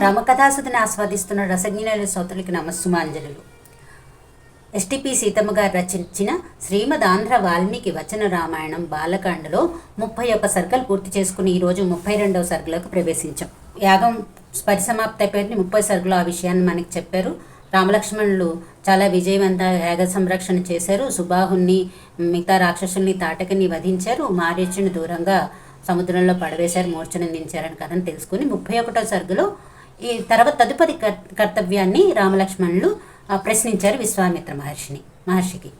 రామకథాసుని ఆస్వాదిస్తున్న రసజ్ఞుల శ్రోతలకి నమస్సుమాంజలు ఎస్టిపి సీతమ్మ గారు రచించిన శ్రీమద్ ఆంధ్ర వాల్మీకి వచన రామాయణం బాలకాండలో ముప్పై ఒక్క సర్గలు పూర్తి చేసుకుని ఈరోజు ముప్పై రెండవ సర్గలోకి ప్రవేశించాం. యాగం పరిసమాప్త అయిపోయింది. ముప్పై సర్గులు ఆ విషయాన్ని మనకి చెప్పారు. రామలక్ష్మణులు చాలా విజయవంత యాగ సంరక్షణ చేశారు. సుబాహుణ్ణి మిగతా రాక్షసుల్ని తాటకిని వధించారు. మారీచుని దూరంగా సముద్రంలో పడవేశారు. మూర్ఛనందించారని కథను తెలుసుకుని ముప్పై ఒకటో సర్గులో ఈ తర్వాత తదుపరి కర్తవ్యాన్ని రామలక్ష్మణులు ప్రశ్నించారు విశ్వామిత్ర మహర్షిని మహర్షికి.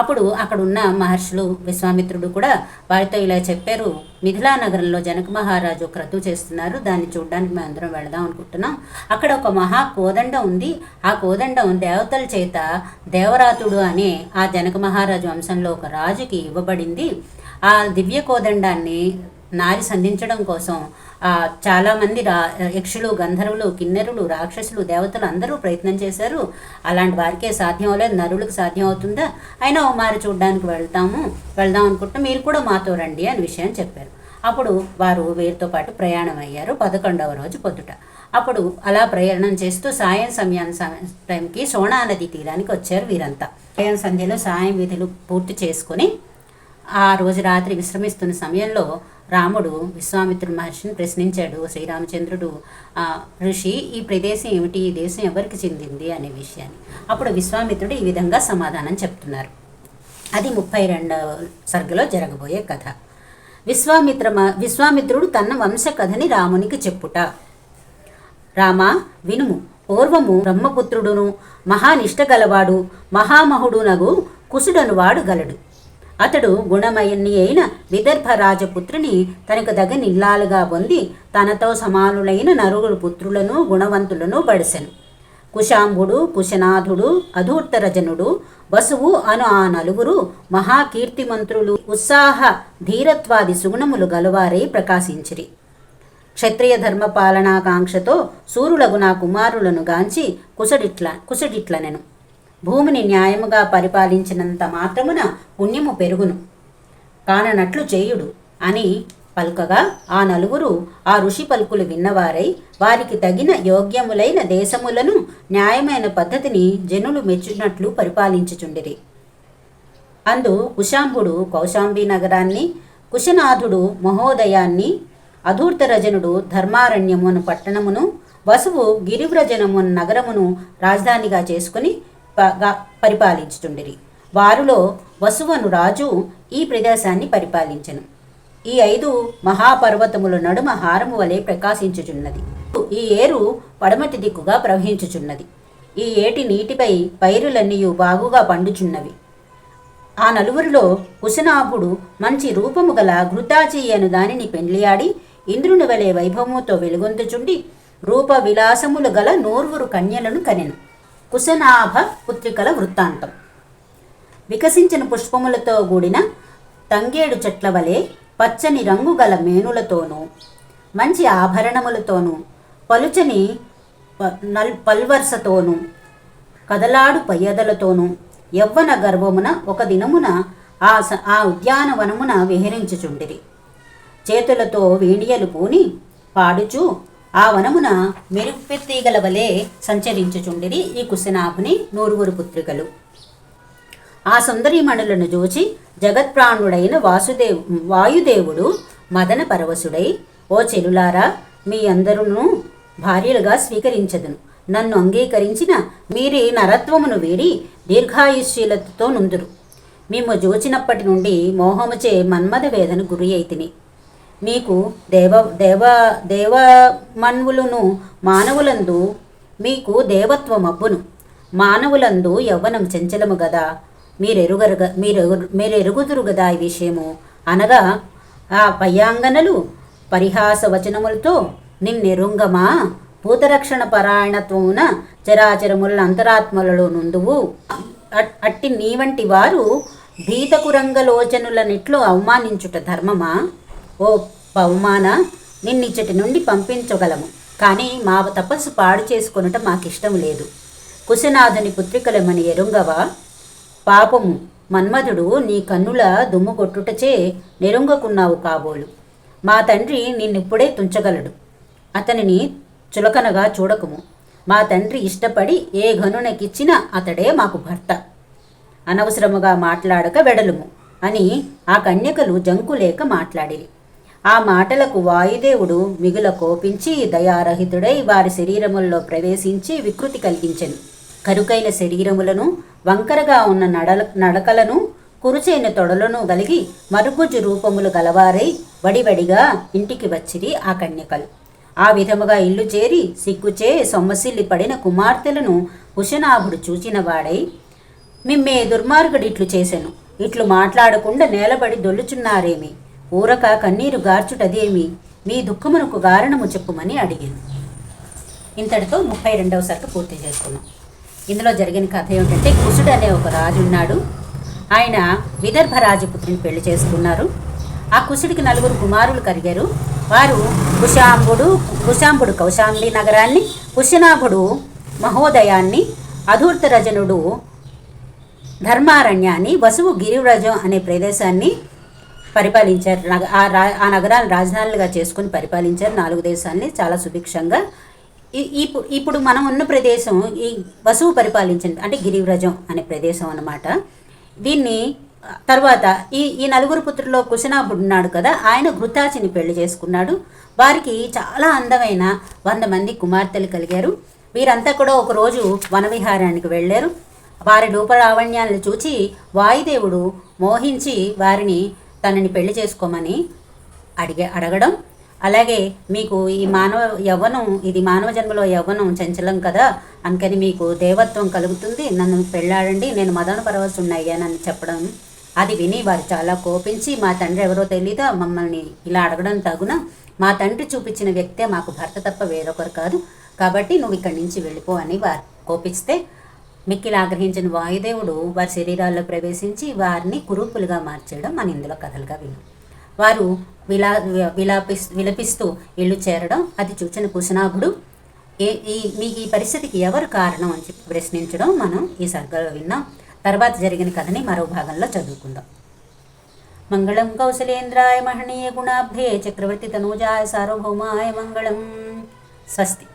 అప్పుడు అక్కడ ఉన్న మహర్షులు విశ్వామిత్రుడు కూడా వారితో ఇలా చెప్పారు మిథిలా నగరంలో జనక మహారాజు క్రతు చేస్తున్నారు దాన్ని చూడడానికి మేము అందరం వెళదాం అనుకుంటున్నాం. అక్కడ ఒక మహా కోదండ ఉంది ఆ కోదండం దేవతల చేత దేవరాతుడు అనే ఆ జనక మహారాజు వంశంలో ఒక రాజుకి ఇవ్వబడింది. ఆ దివ్య కోదండాన్ని నారి సంధించడం కోసం చాలామంది రా యక్షులు గంధర్వులు కిన్నెరులు రాక్షసులు దేవతలు అందరూ ప్రయత్నం చేశారు. అలాంటి వారికే సాధ్యం అవ్వలేదు. నరులకు సాధ్యం అవుతుందా? అయినా ఓ మారి చూడడానికి వెళ్తాము వెళ్దాం అనుకుంటే మీరు కూడా మాతో రండి అని విషయం చెప్పారు. అప్పుడు వారు వీరితో పాటు ప్రయాణం అయ్యారు పదకొండవ రోజు పొద్దుట. అప్పుడు అలా ప్రయాణం చేస్తూ సాయం సమయం సమ- టైంకి సోనా నది తీరానికి వచ్చారు వీరంతా. సాయం సంధ్యలో సాయం విధులు పూర్తి చేసుకొని ఆ రోజు రాత్రి విశ్రమిస్తున్న సమయంలో రాముడు విశ్వామిత్ర మహర్షిని ప్రశ్నించాడు శ్రీరామచంద్రుడు ఋషి ఈ ప్రదేశం ఏమిటి? ఈ దేశం ఎవరికి చెందింది? అనే విషయాన్ని. అప్పుడు విశ్వామిత్రుడు ఈ విధంగా సమాధానం చెప్తున్నారు. అది ముప్పై రెండవ సర్గలో జరగబోయే కథ. విశ్వామిత్ర విశ్వామిత్రుడు తన వంశ కథని రామునికి చెప్పుట. రామ వినుము. పూర్వము బ్రహ్మపుత్రుడును మహానిష్ట గలవాడు మహామహుడునగు కుసుడను వాడు గలడు. అతడు గుణమయన్ని అయిన విదర్భ రాజపుత్రుని తనకు దగ్గ నిల్లాలుగా పొంది తనతో సమానులైన నరుగుడు పుత్రులను గుణవంతులను బడిసెను. కుశాంబుడు కుశనాథుడు అధూర్తరజనుడు వసువు అను ఆ నలుగురు మహాకీర్తిమంత్రులు ఉత్సాహ ధీరత్వాది సుగుణములు గలవారై ప్రకాశించిరి. క్షత్రియ ధర్మ పాలనాకాంక్షతో సూరులగు నా కుమారులను గాంచి కుసడిట్ల కుసడిట్లనెను. భూమిని న్యాయముగా పరిపాలించినంత మాత్రమున పుణ్యము పెరుగును. కాననట్లు చేయుడు. అని పలుకగా ఆ నలుగురు ఆ ఋషి పలుకులు విన్నవారై వారికి తగిన యోగ్యములైన దేశములను న్యాయమైన పద్ధతిని జనులు మెచ్చునట్లు పరిపాలించుచుండిరి. అందు కుశాంబుడు కౌశాంబి నగరాన్ని కుశనాథుడు మహోదయాన్ని అధూర్తరజనుడు ధర్మారణ్యమున పట్టణమును వసువు గిరివ్రజనమును నగరమును రాజధానిగా చేసుకుని పరిపాలించుచుండిరి వారిలో వసువను రాజు ఈ ప్రదేశాన్ని పరిపాలించెను. ఈ ఐదు మహాపర్వతముల నడుమ హారము వలె ప్రకాశించుచున్నది. ఈ ఏరు పడమటి దిక్కుగా ప్రవహించుచున్నది. ఈ ఏటి నీటిపై పైరులన్నీయు బాగుగా పండుచున్నవి. ఆ నలుగురిలో కుశనాభుడు మంచి రూపము గల ఘృతాచి అను దానిని పెండ్లియాడి ఇంద్రుని వలె వైభవముతో వెలుగొందుచుండి రూప విలాసములు గల నూర్వురు కన్యలను కనెను. కుశనాభ పుత్రికల వృత్తాంతం. వికసించిన పుష్పములతో కూడిన తంగేడు చెట్ల వలె పచ్చని రంగు గల మేనులతోనూ మంచి ఆభరణములతోనూ పలుచని ప- నల్ పల్వర్సతోనూ కదలాడు పయ్యదలతోనూ యవ్వన గర్వమున ఒక దినమున ఆ స- ఆ ఉద్యానవనమున విహరించుచుండిరి. చేతులతో వీణియలు పూని పాడుచు ఆ వనమున మెరుపెత్తీగల వలె సంచరించుచుండిరి ఈ కుశనాభుని నూరుగురు పుత్రికలు. ఆ సుందరీమణులను చూచి జగత్ప్రాణుడైన వాసుదేవ్ వాయుదేవుడు మదన పరవశుడై ఓ చెలులారా మీ అందరును భార్యలుగా స్వీకరించదును. నన్ను అంగీకరించిన మీరి నరత్వమును వీడి దీర్ఘాయుష్యులతో నుందురు. మేము జోచినప్పటి నుండి మోహముచే మన్మద వేదను గురి అయితిని. మీకు దేవ దేవ దేవమన్వులను మానవులందు మీకు దేవత్వమబ్బును. మానవులందు యవ్వనం చంచలము గదా. మీరెరుగరు మీరు మీరెరుగుదురు గదా ఈ విషయము. అనగా ఆ పయ్యాంగనలు పరిహాస వచనములతో నిన్నెరుంగమా? భూతరక్షణ పరాయణత్వమున చరాచరముల అంతరాత్మలలో నుందువు అట్టి నీ వంటి వారు భీతకురంగలోచనులనిట్లు అవమానించుట ధర్మమా? ఓ బహుమాన నిన్నిచ్చటి నుండి పంపించగలము. కానీ మా తపస్సు పాడు చేసుకొనుట మాకిష్టం లేదు. కుశనాథుని పుత్రికలమని ఎరుంగవా? పాపము మన్మధుడు నీ కన్నుల దుమ్ము కొట్టుటచే నెరుంగకున్నావు కాబోలు. మా తండ్రి నిన్నిప్పుడే తుంచగలడు. అతనిని చులకనగా చూడకుము. మా తండ్రి ఇష్టపడి ఏ ఘనునకిచ్చినా అతడే మాకు భర్త. అనవసరముగా మాట్లాడక వెడలుము అని ఆ కన్యకలు జంకులేక మాట్లాడిరి. ఆ మాటలకు వాయుదేవుడు మిగుల కోపించి దయారహితుడై వారి శరీరముల్లో ప్రవేశించి వికృతి కలిగించెను. కరుకైన శరీరములను వంకరగా ఉన్న నడల నడకలను కురుచైన తొడలను కలిగి మరుగుజ్జు రూపములు గలవారై వడివడిగా ఇంటికి వచ్చిరి ఆ కన్యకలు. ఆ విధముగా ఇల్లు చేరి సిగ్గుచే సొమ్మసిల్లి పడిన కుమార్తెలను కుశనాభుడు చూచిన వాడై మిమ్మే దుర్మార్గుడిట్లు చేశాను ఇట్లు మాట్లాడకుండా నేలబడి దొల్లుచున్నారేమి? ఊరక కన్నీరు గార్చుటదేమి? మీ దుఃఖమునకు కారణము చెప్పుమని అడిగాను. ఇంతటితో ముప్పై రెండవ సరుకు పూర్తి చేసుకున్నాం. ఇందులో జరిగిన కథ ఏమిటంటే కుసుడు అనే ఒక రాజు ఉన్నాడు. ఆయన విదర్భ రాజపుత్రిని పెళ్ళి చేసుకున్నారు. ఆ కుసుడికి నలుగురు కుమారులు కలిగారు. వారు కుశాంబుడు కుశాంబుడు కౌశాంబి నగరాన్ని కుశనాభుడు మహోదయాన్ని అధూర్తరజనుడు ధర్మారణ్యాన్ని వసువు గిరివ్రజం అనే ప్రదేశాన్ని పరిపాలించారు. నగ- ఆ ఆ నగరాలను రాజధానులుగా చేసుకుని పరిపాలించారు నాలుగు దేశాలని చాలా సుభిక్షంగా. ఇప్పుడు ఇప్పుడు మనం ఉన్న ప్రదేశం ఈ వసువు పరిపాలించింది అంటే గిరివ్రజం అనే ప్రదేశం అన్నమాట. దీన్ని తర్వాత ఈ ఈ నలుగురు పుత్రుల్లో కుశనాభుడు ఉన్నాడు కదా ఆయన ఘృతాచిని పెళ్ళి చేసుకున్నాడు. వారికి చాలా అందమైన వంద మంది కుమార్తెలు కలిగారు. వీరంతా కూడా ఒకరోజు వనవిహారానికి వెళ్ళారు. వారి రూపలావణ్యాలను చూచి వాయుదేవుడు మోహించి వారిని తనని పెళ్ళి చేసుకోమని అడిగే అడగడం. అలాగే మీకు ఈ మానవ యవ్వనం ఇది మానవ జన్మలో యవ్వనం చంచలం కదా అందుకని మీకు దేవత్వం కలుగుతుంది నన్ను పెళ్ళాడండి నేను మదన పరవశున్నయ్యానని చెప్పడం. అది విని వారు చాలా కోపించి మా తండ్రి ఎవరో తెలీదా మమ్మల్ని ఇలా అడగడం తగున మా తండ్రి చూపించిన వ్యక్తే మాకు భర్త తప్ప వేరొకరు కాదు కాబట్టి నువ్వు ఇక్కడి నుంచి వెళ్ళిపో అని వారు కోపిస్తే మిక్కిలి ఆగ్రహించిన వాయుదేవుడు వారి శరీరాల్లో ప్రవేశించి వారిని కురూపులుగా మార్చేయడం మన ఇందులో కథలుగా విన్నాం వారు విలా విలాపి విలపిస్తూ ఇల్లు చేరడం అది చూచిన కుశనాభుడు ఏ ఈ మీకు ఈ పరిస్థితికి ఎవరు కారణం? అని చెప్పి ప్రశ్నించడం మనం ఈ సర్గలో విన్నాం. తర్వాత జరిగిన కథని మరో భాగంలో చదువుకుందాం. మంగళం కౌశలేంద్రాయ మహనీయ గుణాభ్యే చక్రవర్తి తనూజాయ సార్వభౌమాయ మంగళం స్వస్తి.